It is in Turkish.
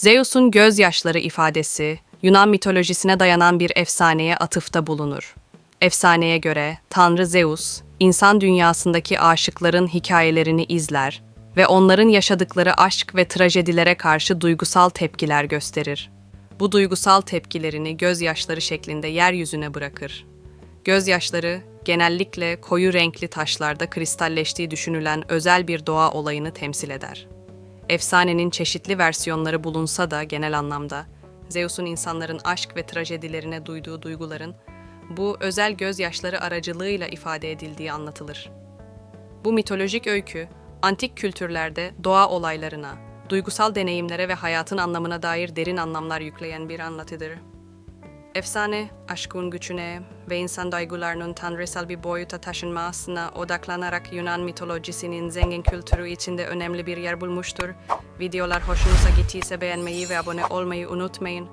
Zeus'un gözyaşları ifadesi, Yunan mitolojisine dayanan bir efsaneye atıfta bulunur. Efsaneye göre Tanrı Zeus, insan dünyasındaki aşıkların hikayelerini izler ve onların yaşadıkları aşk ve trajedilere karşı duygusal tepkiler gösterir. Bu duygusal tepkilerini gözyaşları şeklinde yeryüzüne bırakır. Gözyaşları genellikle koyu renkli taşlarda kristalleştiği düşünülen özel bir doğa olayını temsil eder. Efsanenin çeşitli versiyonları bulunsa da genel anlamda Zeus'un insanların aşk ve trajedilerine duyduğu duyguların bu özel gözyaşları aracılığıyla ifade edildiği anlatılır. Bu mitolojik öykü, antik kültürlerde doğa olaylarına, duygusal deneyimlere ve hayatın anlamına dair derin anlamlar yükleyen bir anlatıdır. Efsane, aşkın gücüne ve insan duygularının tanrısal bir boyuta taşınmasına odaklanarak Yunan mitolojisinin zengin kültürü içinde önemli bir yer bulmuştur. Videolar hoşunuza gittiyse beğenmeyi ve abone olmayı unutmayın.